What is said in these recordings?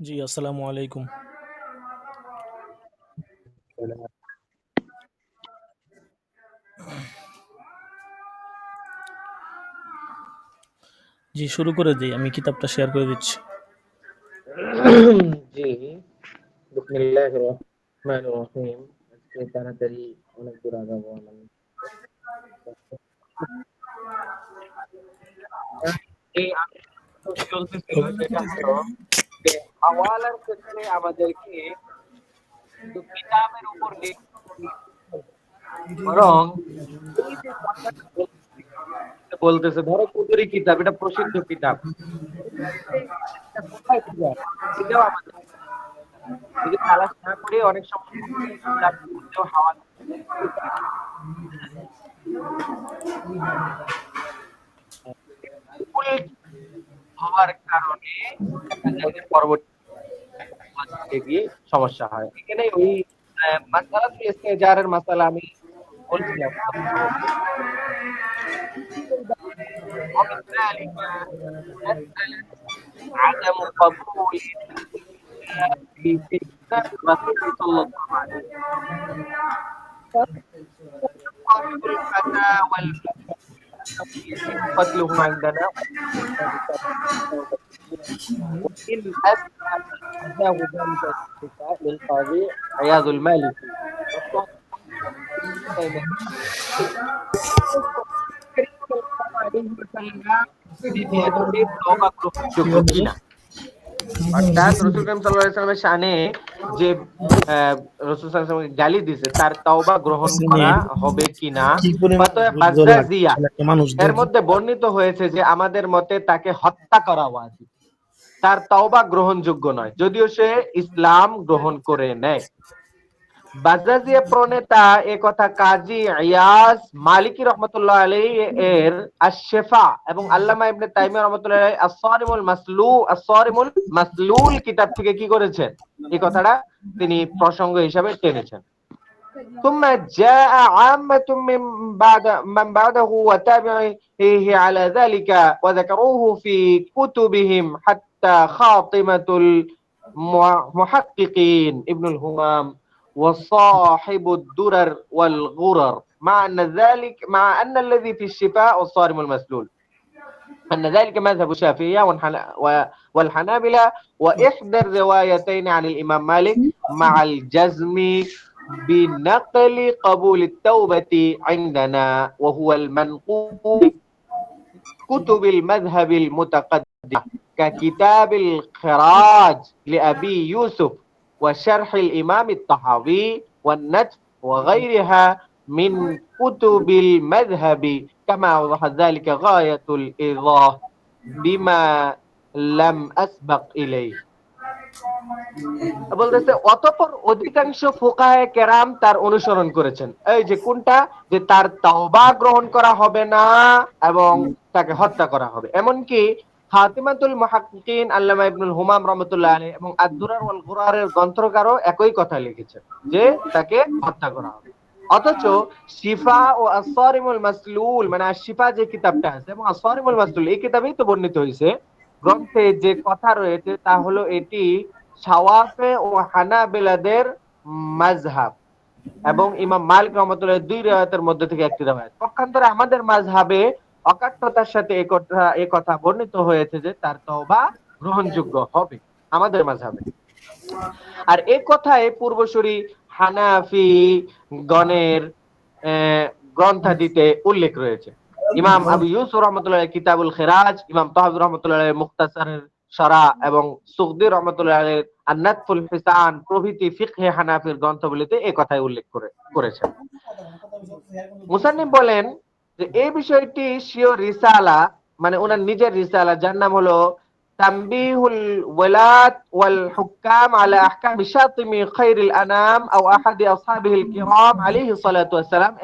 জি আসসালামু আলাইকুম। জি শুরু করে দিই আমি কিতাবটা শেয়ার করে দিচ্ছি। জি বিসমিল্লাহির রহমানির রহিম। আজকে তাড়াতাড়ি অনেক দূর আগাবো আমি। এই চলতেছিল হাওয়ালার ক্ষেত্রে আমাদেরকে শুধু কিতাবের উপর নির্ভর বরং এই যে কথাটা বলতেছে- বলতেছে ধরো কুদুরি কিতাব এটা প্রসিদ্ধ কিতাব এটা কোথায় ছিল? এটাও আমাদের যদি তালাশ না করে অনেক সময় কিতাব পড়তেও হাওয়া ভুল হওয়ার কারণে দেখা যায় যে পরবর্তী গিয়ে সমস্যা হয় এখানে ওই মাসালা ইস্তেজারের মাসালা আমি বলছিলাম وبذلك مسألة عدم قبول في سنة الرسول صلى الله عليه وسلم قتلهم عندنا. وإن أسلم ذلك الدفاع للقاضي عياض المالكي شكرا. অর্থাৎ রসুল করিম সাল্লাল্লাহু আলাইহি শানে যে রসুল সাল্লাল্লাহু গালি দিছে তার তওবা গ্রহণ করা হবে কিনা এর মধ্যে বর্ণিত হয়েছে যে আমাদের মতে তাকে হত্যা করা ওয়াজিব। তার তওবা গ্রহণযোগ্য নয় যদিও সে ইসলাম গ্রহণ করে নেয়। বাজাজিয়া প্রণেতা এ কথা কাজী ইয়াস মালিকি রহমতুল্লাহ আলাইহি এর আশ-শিফা এবং আল্লামা ইবনে তাইমিয়া রহমতুল্লাহ আলাইহি আস-সারিমুল মাসলু আস-সারিমুল মাসলুল কিতাব থেকে কি করেছেন এই কথাটা তিনি প্রসঙ্গ হিসাবে টেনেছেন ثم جاء عامة من بعد من بعده وتابعيه على ذلك وذكروه في كتبهم حتى خاطمة المحققين ابن الهمام وصاحب الدرر والغرر. مع أن ذلك مع أن الذي في الشفاء والصارم المسلول. أن ذلك مذهب الشافعية والحنابلة وإحدى الروايتين عن الإمام مالك مع الجزم بنقل قبول التوبة عندنا وهو المنقول كتب المذهب المتقدمة ككتاب الخراج لأبي يوسف. وشرح الإمام الطحاوي والنجف وغيرها من كتب المذهب كما أوضح ذلك غاية الإيضاح بما لم أسبق إليه বলতেছে অতঃপর অধিকাংশ ফোকাহে কেরাম তার অনুসরণ করেছেন এই যে কোনটা যে তার তাওবা গ্রহণ করা হবে না এবং তাকে হত্যা করা হবে এমনকি হাতিমাতুল মুহাক্কিকিন আল্লামা ইবনুল হুমাম রাহমাতুল্লাহ আলাইহি এবং আদ-দুরার ওয়াল গুরারের গ্রন্থকারও একই কথা লিখেছেন, যে তাকে হত্যা করা হবে। অথচ শিফা ও আসসারিমুল মাসলুল মানে শিফা যে কিতাবটা আছে এবং আসসারিমুল মাসলুল, এই কিতাবেই তো বর্ণিত হয়েছে গ্রন্থে যে কথা রয়েছে তা হলো এটি সাওয়াফে ও হানাবেলাদের মাযহাব এবং ইমাম মালিক রহমতুল্লাহ দুই রিওয়ায়াতের মধ্যে থেকে একটি রিওয়ায়াত। পক্ষান্তরে আমাদের মাযহাবে অকাট্যতার সাথে এই কথা এই কথা বর্ণিত হয়েছে যে তার তওবা গ্রহণযোগ্য হবে, আমাদের মাযহাবে আর এই কথায় পূর্বসূরি হানাফি গণের গ্রন্থাদিতে উল্লেখ রয়েছে। ইমাম আবু ইউসুফ রহমতুল্লাহ কিতাবুল খেরাজ, ইমাম তাহাবুর রহমতুল্লাহ মুখতাসারের সারা এবং সুখদি রহমতুল্লাহ আন্নাতফুল হিসান প্রভৃতি ফিকহে হানাফির গ্রন্থগুলিতে এই কথাই উল্লেখ করে, করেছেন। মুসান্নিফ বলেন যে এই বিষয়টি সিও রিসালা মানে ওনার নিজের রিসালা, যার নাম হলো তাম্বিহুল ওয়ালাত ওয়াল হুকাম আলা আহকাম শাতিমি খাইরুল আনাম আও আহাদি কিরাম আলাইহি সালাতু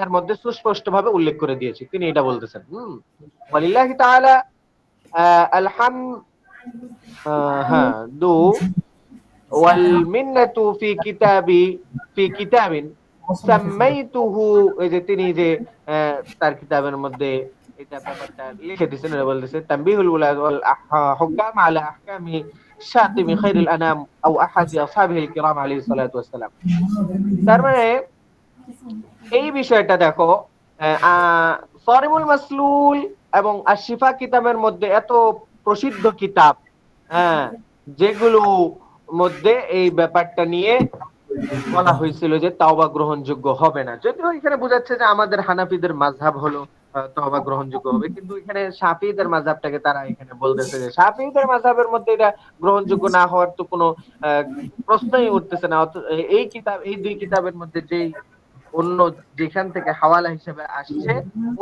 এর মধ্যে সুস্পষ্টভাবে উল্লেখ করে দিয়েছে। তিনি এটা বলতেছেন। হুম। ওয়ালিল্লাহি তাআলা আলহাম হ্যাঁ দু, ওয়াল মিন্নাতু ফি কিতাবি, ফি কিতাবিন। সাম্মাইতুহু, এই যে তিনি যে তার কিতাবের মধ্যে এটা ব্যাপারটা লিখে দিয়েছেন বলতেছে ওয়াল হুকাম আলা আহকামি শাতিমি খাইরুল আনাম আও আসহাবিল কিরাম আলাইহিস সালাতু ওয়াস সালাম তার মানে এই বিষয়টা দেখো সরিমুল মাসলুল এবং আশিফা কিতাবের মধ্যে এত প্রসিদ্ধ কিতাব হ্যাঁ যেগুলো মধ্যে এই ব্যাপারটা নিয়ে বলা হয়েছিল যে তাওবা গ্রহণযোগ্য হবে না। যদিও এখানে বোঝাচ্ছে যে আমাদের হানাফিদের মাঝহাব হলো তওবা গ্রহণযোগ্য হবে। কিন্তু এখানে শাফিদের মাযহাবটাকে তারা এখানে বলতেছে যে শাফিদের মাযহাবের মধ্যে এটা গ্রহণযোগ্য না হওয়ার তো কোনো প্রশ্নই উঠতেছে না। এই কিতাব, এই দুই কিতাবের মধ্যে যেই অন্য যেখান থেকে হাওয়ালা হিসেবে আসছে,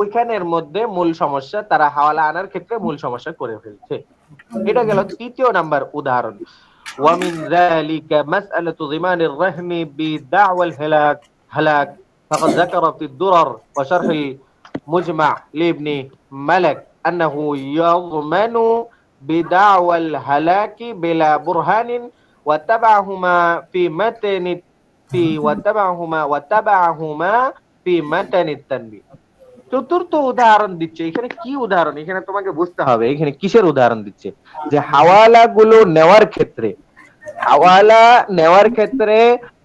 ওইখানের মধ্যে মূল সমস্যা, তারা হাওয়ালা আনার ক্ষেত্রে মূল সমস্যা করে ফেলছে। এটা গেল তৃতীয় নাম্বার উদাহরণ। ومن ذلك مسألة ضمان الرهن بدعوى الهلاك هلاك فقد ذكر في الدرر وشرح المجمع لابن ملك أنه يضمن بدعوى الهلاك بلا برهان وتبعهما في متن في وتبعهما وتبعهما في متن التنبيه চতুর্থ উদাহরণ দিচ্ছে এখানে কি উদাহরণ এখানে তোমাকে বুঝতে হবে এখানে কিসের উদাহরণ দিচ্ছে যে হাওয়ালা গুলো নেওয়ার ক্ষেত্রে হাওয়ালা নেওয়ার ক্ষেত্রে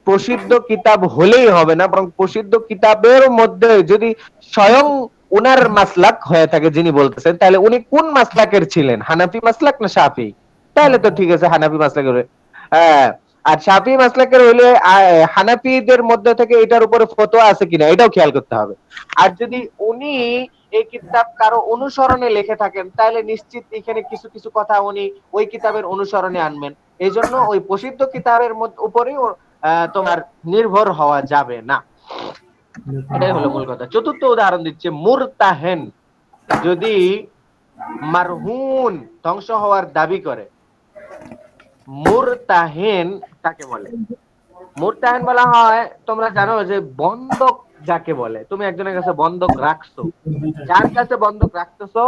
প্রসিদ্ধ কিতাব হলেই হবে না, বরং প্রসিদ্ধ কিতাবের মধ্যে যদি স্বয়ং উনার মাসলাক হয়ে থাকে যিনি বলতেছেন, তাহলে উনি কোন মাসলাকের ছিলেন হানাফি মাসলাক না শাফি তাহলে তো ঠিক আছে, হানাফি মাসলাকের। হ্যাঁ আর শাফি মাসলাকের হইলে হানাফিদের মধ্যে থেকে এটার উপরে ফতোয়া আছে কিনা, এটাও খেয়াল করতে হবে আর যদি উনি এই কিতাব কারও অনুসরণে লিখে থাকেন তাহলে নিশ্চিত এখানে কিছু কিছু কথা উনি ওই কিতাবের অনুসরণে আনবেন। এই জন্য ওই প্রসিদ্ধ কিতাবের মধ্যে তোমার নির্ভর হওয়া যাবে না। এটাই হলো মূল কথা। চতুর্থ উদাহরণ দিচ্ছে, মুরতাহেন, যদি মারহুন ধ্বংস হওয়ার দাবি করে। মুরতাহেন কাকে বলে? মুরতাহেন বলা হয়, তোমরা জানো যে বন্ধক যাকে বলে, তুমি একজনের কাছে বন্ধক রাখছো। যার কাছে বন্ধক রাখতেছো,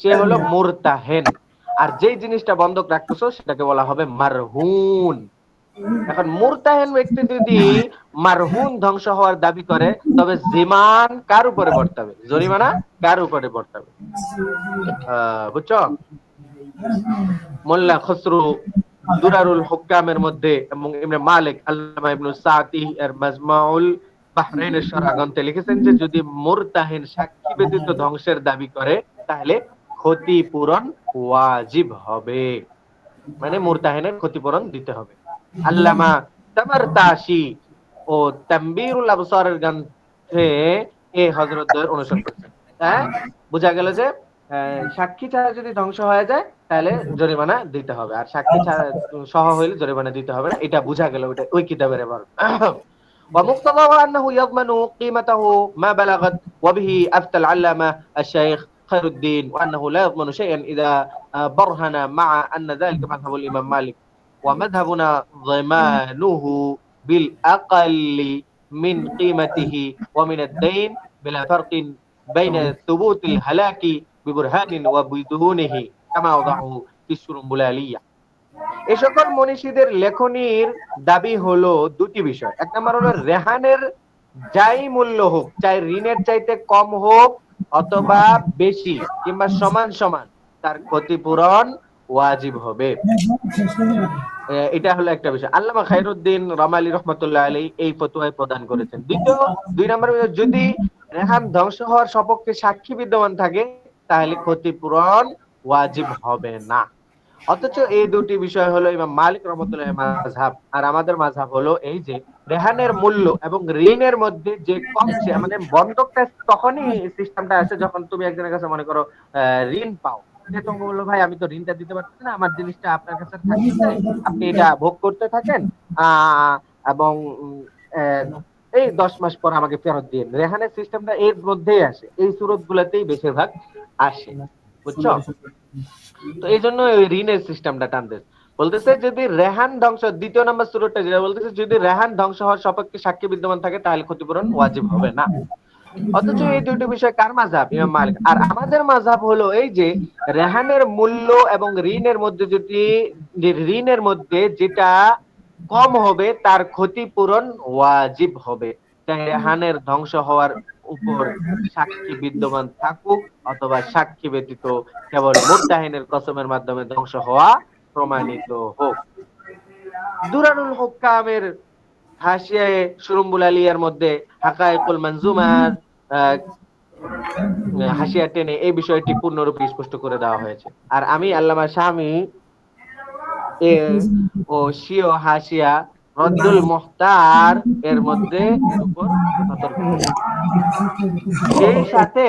সে হলো মুরতাহেন। আর যেই জিনিসটা বন্ধক রাখতেছো, সেটাকে বলা হবে মারহুন। এখন মুরতাহেন ব্যক্তি যদি মারহুন ধ্বংস হওয়ার দাবি করে, তবে জিমান কার উপরে বর্তাবে? জরিমানা কার উপরে বর্তাবে? বুঝছ? মোল্লা খসরু দুরারুল হুকামের মধ্যে এবং ইবনে মালিক আল্লামা ইবনু সাতি এর মাজমাউল বাহরাইনের গ্রন্থে লিখেছেন যে, যদি মুরতাহিন সাক্ষী ব্যতীত ধ্বংসের দাবি করে, তাহলে ক্ষতিপূরণ ওয়াজিব হবে। মানে মুরতাহিনের ক্ষতিপূরণ দিতে হবে। আল্লামা তামারতাশি ও তাম্বিরুল আবসারের গ্রন্থে এই হযরতদের অনুসরণ করেছেন। হ্যাঁ? বোঝা গেল যে সাক্ষী ছাড়া যদি ধ্বংস হয়ে যায়, তাহলে জরিমানা দিতে হবে। আর সাক্ষী ছাড়া সহ হইলে জরিমানা দিতে হবে না। এটা বোঝা গেল ওইটা ওই কিতাবের এবার ومقتضاه أنه يضمن قيمته ما بلغت وبه أفتى العلامة الشيخ خير الدين وأنه لا يضمن شيئا إذا آه، برهن مع أن ذلك مذهب الإمام مالك. ومذهبنا ضمانه بالأقل من قيمته ومن الدين بلا فرق بين ثبوت الهلاك ببرهان وبدونه كما وضعه في الشرمبلالية এ সকল মনীষীদের লেখনীর দাবি হলো দুটি বিষয়। এক নম্বর হলো রেহানের যাই মূল্য হোক, চাই ঋণের চাইতে কম হোক অথবা বেশি কিংবা সমান সমান, তার ক্ষতিপূরণ ওয়াজিব হবে। এটা হলো একটা বিষয়। আল্লামা খাইরুদ্দিন রামালি রহমতুল্লাহ আলী এই ফতোয়ায় প্রদান করেছেন। দ্বিতীয়, দুই নম্বর যদি রেহান ধ্বংস হওয়ার সপক্ষে সাক্ষী বিদ্যমান থাকে, তাহলে ক্ষতিপূরণ ওয়াজিব হবে না। অথচ এই দুটি বিষয় হলো ইমাম মালিক রহমতুল্লাহ মাঝহাব আর আমাদের মাঝহাব হলো এই যে রেহানের মূল্য এবং ঋণের মধ্যে যে কমছে মানে বন্ধকটা তখনই সিস্টেমটা আছে যখন তুমি একজনের কাছে মনে করো ঋণ পাও। তোমাকে বলল, ভাই, আমি তো ঋণটা দিতে পারছি না, আমার জিনিসটা আপনার কাছে থাকতেছে আপনি এটা ভোগ করতে থাকেন এবং এই দশ মাস পর আমাকে ফেরত দিন রেহানের সিস্টেমটা এর মধ্যেই আসে, এই সুরত গুলাতেই বেশিরভাগ আসে। বুঝছ? তো এই জন্য ওই ঋণের সিস্টেমটা টানতে বলতেছে যদি রেহান ধ্বংস, দ্বিতীয় নম্বর সুরতটা যেটা বলতেছে, যদি রেহান ধ্বংস হওয়ার সপক্ষে সাক্ষী বিদ্যমান থাকে, তাহলে ক্ষতিপূরণ ওয়াজিব হবে না। অথচ এই দুটি বিষয় কার মাঝাব ইমাম মালিক? আর আমাদের মাঝাব হলো এই যে, রেহানের মূল্য এবং ঋণের মধ্যে যদি ঋণের মধ্যে যেটা কম হবে, তার ক্ষতিপূরণ ওয়াজিব হবে। রেহানের ধ্বংস হওয়ার উপর সাক্ষী বিদ্যমান থাকুক অথবা সাক্ষী ব্যতীত কেবল মুরতাহিনের কসমের মাধ্যমে ধ্বংস হওয়া প্রমাণিত হোক। দুরানুল হুক্কামের হাসিয়ায় সুরুম্বুল আলিয়ার মধ্যে হাকাইকুল মনজুমার আহ, হাসিয়া টেনে এই বিষয়টি পূর্ণরূপে স্পষ্ট করে দেওয়া হয়েছে। আর আমি আল্লামা স্বামী ও শিও হাসিয়া রদুল মোহতার এর মধ্যে সেই সাথে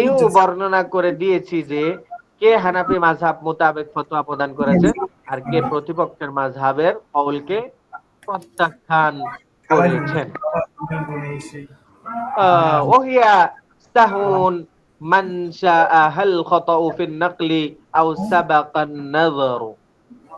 এও বর্ণনা করে দিয়েছি যে কে হানাফি মাঝহাব মোতাবেক ফতোয়া প্রদান করেছে আর কে প্রতিপক্ষের মাঝহাবের কৌলকে প্রত্যাখ্যান করেছেন। ওহিয়া সাহুন মান শাআহাল খতাউ ফিন নাকলি আও সাবাকান নাযরু।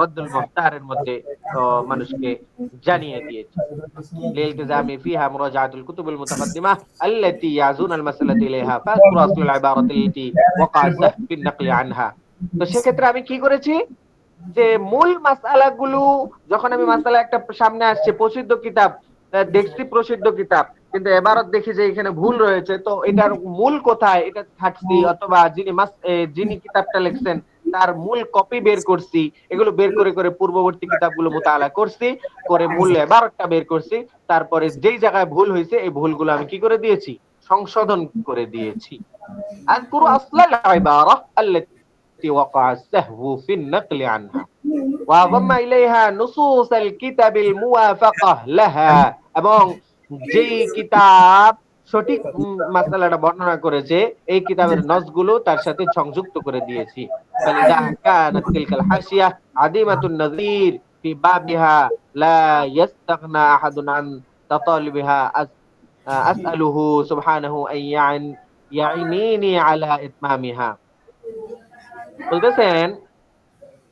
রদ্দুল মুখতারের মধ্যে মানুষকে জানিয়ে দিয়েছে। লিল তো সেক্ষেত্রে আমি কি করেছি? যে মূল মাসালাগুলো যখন আমি মাসালা একটা সামনে আসছে, প্রসিদ্ধ কিতাব দেখছি প্রসিদ্ধ কিতাব, কিন্তু এবারত দেখি যে এখানে ভুল রয়েছে, তো এটার মূল কোথায়? এটা থাকছি, অথবা যিনি যিনি কিতাবটা লিখছেন তার মূল কপি বের করছি এগুলো বের করে করে পূর্ববর্তী কিতাবগুলো মোতালা করছি করে মূল আচ্ছা। এবারটা বের করছি তারপরে যেই জায়গায় ভুল হয়েছে এই ভুলগুলো আমি কি করে দিয়েছি? সংশোধন করে দিয়েছি। আজকুরু আসলাল আল্লাতি ওয়াকা সাহু আনহা। ওয়া যাম্মা ইলাইহা কিতাবিল মুওয়াফাকাহ লাহা। এবং যেই কিতাব সঠিক উম, মাসালাটা বর্ণনা করেছে এই কিতাবের নসগুলো তার সাথে সংযুক্ত করে দিয়েছি فلذا كانت تلك الحاشية عديمة النظير في بابها لا يستغنى أحد عن تطالبها أس- أسأله سبحانه أن يعن يعينيني على إتمامها বলতেছেন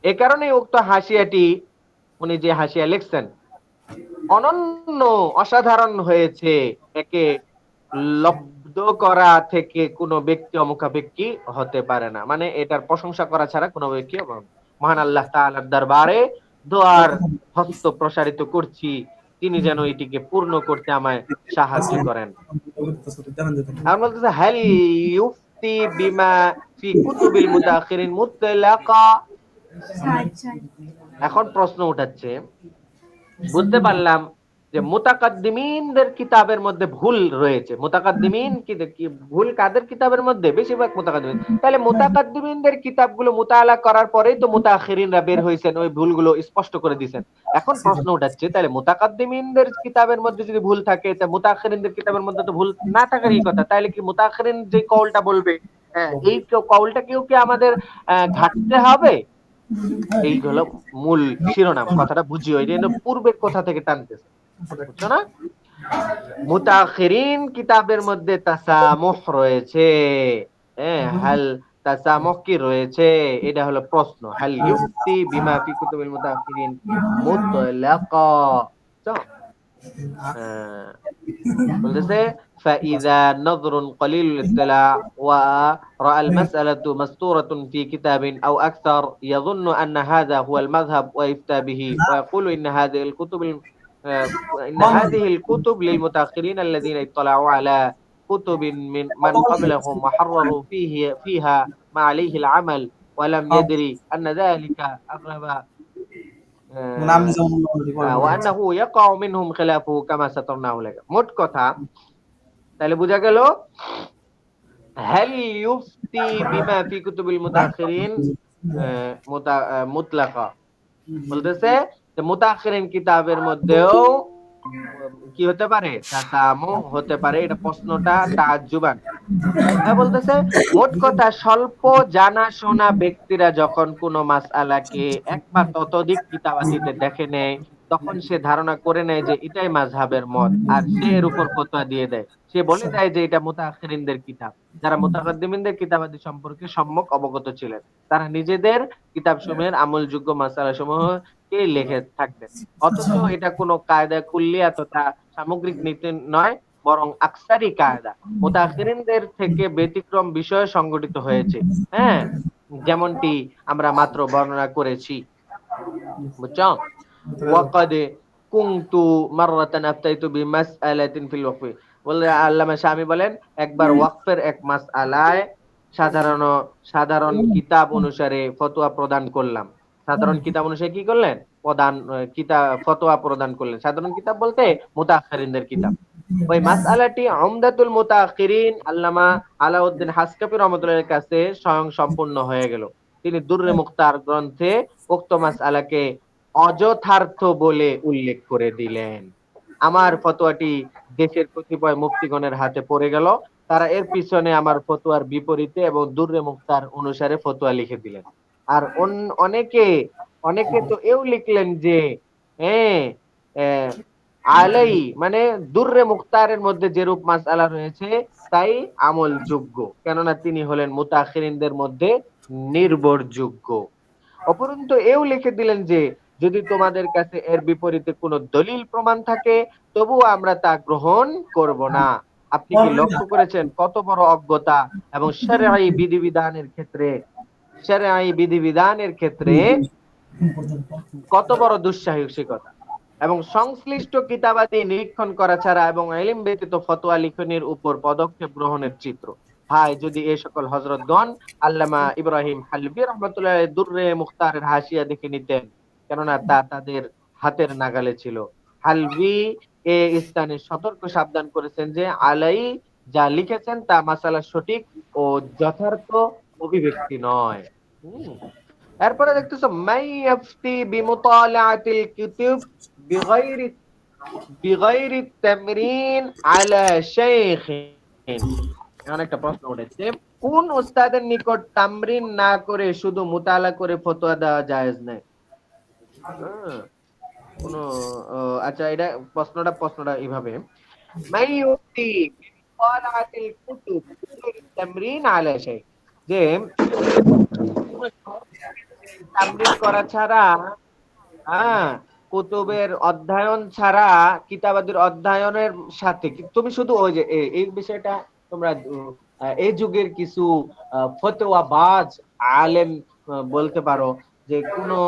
এ কারণে উক্ত হাসিয়াটি উনি যে হাসিয়া লিখছেন অনন্য অসাধারণ হয়েছে একে লব্ধ করা থেকে কোনো ব্যক্তি অমুখাপেক্ষি হতে পারে না। মানে এটার প্রশংসা করা ছাড়া কোনো ব্যক্তি মহান আল্লাহ তাআলার দরবারে দোয়ার হস্ত প্রসারিত করছি তিনি যেন এটিকে পূর্ণ করতে আমায় সাহায্য করেন। আর বলতেছে হাল ইউফতি বিমা ফি কুতুবিল মুতাখিরিন মুতলাকা? এখন প্রশ্ন উঠাচ্ছে বুঝতে পারলাম যে মুতাকাদ্দিমিনদের কিতাবের মধ্যে ভুল রয়েছে। মুতাকাদ্দিমিন কি ভুল কাদের কিতাবের মধ্যে? বেশিরভাগ মুতাকাদ্দিমিন। তাহলে মুতাকাদ্দিমিনদের কিতাবগুলো মুতালা করার পরেই তো মুতাখিরিনরা বের হয়েছেন ওই ভুলগুলো স্পষ্ট করে দিয়েছেন। এখন প্রশ্ন উঠাচ্ছে তাহলে মুতাকাদ্দিমিনদের কিতাবের মধ্যে যদি ভুল থাকে তা মুতাখিরিনদের কিতাবের মধ্যে তো ভুল না থাকারই কথা। তাহলে কি মুতাখিরিন যে কওলটা বলবে? হ্যাঁ, এই কওলটাকেও কি আমাদের ঘাটতে হবে? এই হলো মূল শিরোনাম। কথাটা বুঝিও এটা পূর্বের কথা থেকে টানতেছে। বুঝছো না মুতাখিরিন কিতাবের মধ্যে তাসামুহ রয়েছে হ্যাঁ হাল তাসামুহ কি রয়েছে এটা হলো প্রশ্ন হাল ইউফতি বিমা ফি কুতুবিল মুতাখিরিন মুতলাকা বুঝছো? হ্যাঁ। বলতেছে فإذا نظر قليل الاطلاع ورأى المسألة مستورة في كتاب أو أكثر يظن أن هذا هو المذهب ويفتى به ويقول إن هذه الكتب الم- آه، إن هذه الكتب للمتأخرين الذين اطلعوا على كتب من من قبلهم وحرروا فيه فيها ما عليه العمل ولم يدري أن ذلك أغلب آه، নাম যেমন আহ, وأنه يقع منهم خلافه كما سترناه لك মোট কথা তাহলে বোঝা গেল هل يفتي بما في كتب المتأخرين আহ, মুতা- আহ, মুতলাকা বলতেছে যে মুতাখিরিন কিতাবের মধ্যেও কি হতে পারে? তাসামু হতে পারে। এটা প্রশ্নটা তাজ্জুবান। হ্যাঁ, বলতেছে মোট কথা স্বল্প জানা শোনা ব্যক্তিরা যখন কোনো মাসআলাকে এক বা ততোধিক কিতাবাতিতে দেখে নেয় তখন সে ধারণা করে নেয় যে এটাই মাঝহাবের মত আর সে এর উপর ফতোয়া দিয়ে দেয়। সে বলে দেয় যে এটা মুতাআখিরিনদের কিতাব। যারা মুতাকাদ্দিমিনদের কিতাবাদি সম্পর্কে সম্যক অবগত ছিলেন তারা নিজেদের কিতাব কিতাবসমূহের আমলযোগ্য মাসালাসমূহকে লিখে থাকবেন অথচ এটা কোনো কায়দা কুল্লিয়া তথা সামগ্রিক নীতি নয়, বরং আকসারি কায়দা। মুতাআখিরিনদের থেকে ব্যতিক্রম বিষয়ে সংগঠিত হয়েছে। হ্যাঁ যেমনটি আমরা মাত্র বর্ণনা করেছি। বুঝছ? আল্লামা শামি বলেন, একবার ওয়াকফের এক মাসআলায় সাধারণ সাধারণ কিতাব অনুসারে ফতোয়া প্রদান করলাম। সাধারণ কিতাব অনুসারে কি করলেন? প্রদান কিতাব ফতোয়া প্রদান করলেন। সাধারণ কিতাব বলতে মুতাআখিরিনদের কিতাব। ওই মাসআলাটি উমদাতুল মুতাআখিরিন আল্লামা আলাউদ্দিন হাসকাফি রহমাতুল্লাহের কাছে স্বয়ং সম্পূর্ণ হয়ে গেল। তিনি দুররে মুখতার গ্রন্থে উক্ত মাসআলাকে অযথার্থ বলে উল্লেখ করে দিলেন। আমার ফতোয়াটি দেশের কতিপয় মুক্তিগণের হাতে পড়ে গেল। তারা এর পিছনে আমার ফতোয়ার বিপরীতে এবং দুররে মুক্তার অনুসারে ফতোয়া লিখে দিলেন। আর অনেকে অনেকে তো এও লিখলেন যে হ্যাঁ আলাই মানে দুররে মুক্তারের মধ্যে যেরূপ মাসআলা রয়েছে, তাই আমলযোগ্য। কেননা তিনি হলেন মুতাখিরিনদের মধ্যে নির্ভরযোগ্য। অপরন্তু এও লিখে দিলেন যে, যদি তোমাদের কাছে এর বিপরীতে কোনো দলিল প্রমাণ থাকে, তবুও আমরা তা গ্রহণ করব না। আপনি কি লক্ষ্য করেছেন কত বড় অজ্ঞতা এবং শরঈ বিধিবিধানের ক্ষেত্রে শরঈ বিধিবিধানের ক্ষেত্রে কত বড় দুঃসাহসিকতা এবং সংশ্লিষ্ট কিতাবাদি নিরীক্ষণ করা ছাড়া এবং এলিম ব্যতীত ফতোয়া লিখনের উপর পদক্ষেপ গ্রহণের চিত্র। ভাই, যদি এই সকল হজরতগণ আল্লামা ইব্রাহিম হালবি রহমতুল্লাহ দুর্রে মুখতারের হাসিয়া দেখে নিতেন, কেননা তা তাদের হাতের নাগালে ছিল। হালবি এ স্থানে সতর্ক সাবধান করেছেন যে, আলাই যা লিখেছেন তা মাসালা সঠিক ও যথার্থ অভিব্যক্তি নয়। এরপরে দেখতেছো মাই ইয়াফতি বিমুতালাআতিল কিতুব বিগাইরি বিগাইরি তামরিন আলা শাইখিন। এখানে একটা প্রশ্ন উঠেছে কোন উস্তাদের নিকট তামরিন না করে শুধু মুতালা করে ফতোয়া দেওয়া জায়েজ নাই? কোন আচ্ছা এটা প্রশ্নটা প্রশ্নটা এইভাবে। মাই ইউফতি বিমুতালাআতিল কুতুব বিগাইরি তামরিন আলা শাইখ যে তামরিন করা ছাড়া হ্যাঁ কুতুবের অধ্যয়ন ছাড়া, কিতাবাদের অধ্যয়নের সাথে তুমি শুধু ওই যে এই বিষয়টা তোমরা এই যুগের কিছু ফতোয়াবাজ, আলেম বলতে পারো, যে কোনো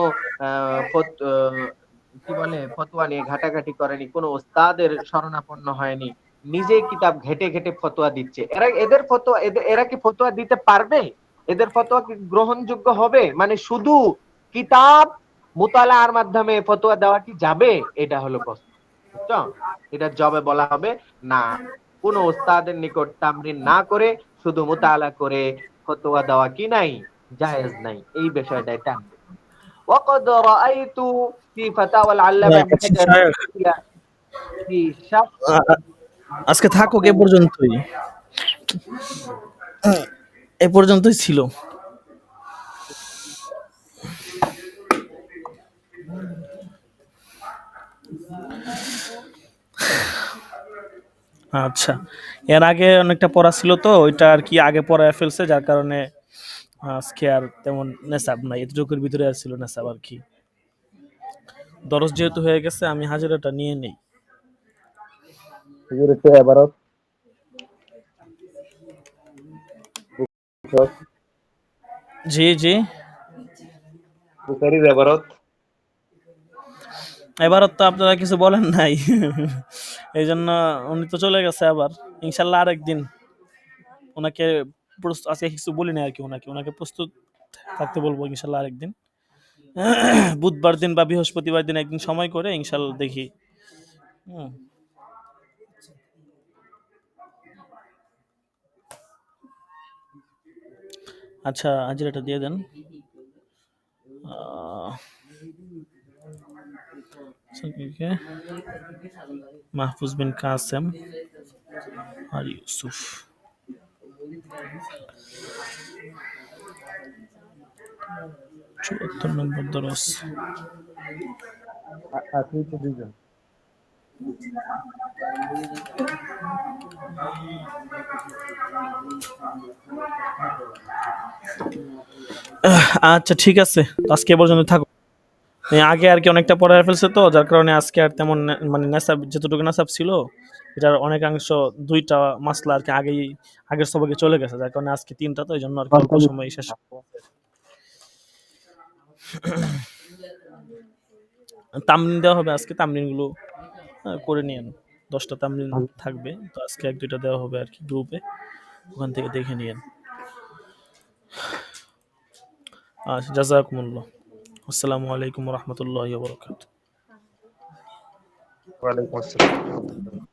কি বলে, ফতোয়া নিয়ে ঘাটাঘাটি করেনি, কোনো ওস্তাদের শরণাপন্ন হয়নি। নিজে কিতাব ঘেটে ঘেটে ফতোয়া দিচ্ছে এরা এদের ফতোয়া এদের- এরা কি ফতোয়া দিতে পারবে এদের ফতোয়া কি গ্রহণযোগ্য হবে মানে শুধু কিতাব মুতালার মাধ্যমে ফতোয়া দেওয়া কি যাবে এটা হলো প্রশ্ন বুঝছো এটা জবে বলা হবে না কোন ওস্তাদের নিকট তামরিন না করে শুধু মুতালা করে ফতোয়া দেওয়া কি নাই জায়েজ নাই এই বিষয়টা টানবে وقد رأيت في فتاوى العلامة ابن حجر في شرح আজকে থাকুক, এ পর্যন্তই। এ পর্যন্তই ছিল। আচ্ছা এর আগে অনেকটা পড়া ছিল তো, ওইটা আর কি আগে পড়ায় ফেলছে, যার কারণে আজকে আর তেমন নেশাব নাই, এতটুকুর ভিতরে আর ছিল নেশাব আর কি। দরজ যেহেতু হয়ে গেছে, আমি হাজিরাটা নিয়ে নেই। এবারত জি জি। বুখারির এবারত এবার তো আপনারা কিছু বলেন নাই। এই জন্য উনি তো চলে গেছে আবার। ইনশাল্লাহ আরেকদিন ওনাকে প্রস্তুত আজকে কিছু বলি না আর কি ওনাকে। ওনাকে প্রস্তুত থাকতে বলব ইনশাল্লাহ আরেকদিন। বুধবার দিন বা বৃহস্পতিবার দিন একদিন সময় করে ইনশাল্লাহ দেখি। হুম। আচ্ছা হাজিরাটা দিয়ে দেন। আহ, মাহফুজ বিন কাসেম আর ইউসুফ। চুয়াত্তর নম্বর দরস। আচ্ছা এই তো দুইজন। আচ্ছা ঠিক আছে। আজকে পর্যন্ত থাকো। আগে আর কি অনেকটা পড়ায় ফেলছে তো, যার কারণে আজকে আর তেমন মানে নেশাব যতটুকু নেশাব ছিল, এটার অনেকাংশ দুইটা মাসলা আর কি আগেই আগের সবাইকে চলে গেছে, যার কারণে আজকে তিনটা, তো এই জন্য আর কি অল্প সময় শেষ। তামরিন দেওয়া হবে আজকে তামরিনগুলো করে নিয়েন। দশটা তামরিন থাকবে। তো আজকে এক দুইটা দেওয়া হবে আর কি গ্রুপে ওখান থেকে দেখে নিয়েন। আচ্ছা জাজাকুমুল্লাহ। আসসালামু আলাইকুম রহমতুল্লাহ বরকাত ওয়ালাইকুম আসসালাম।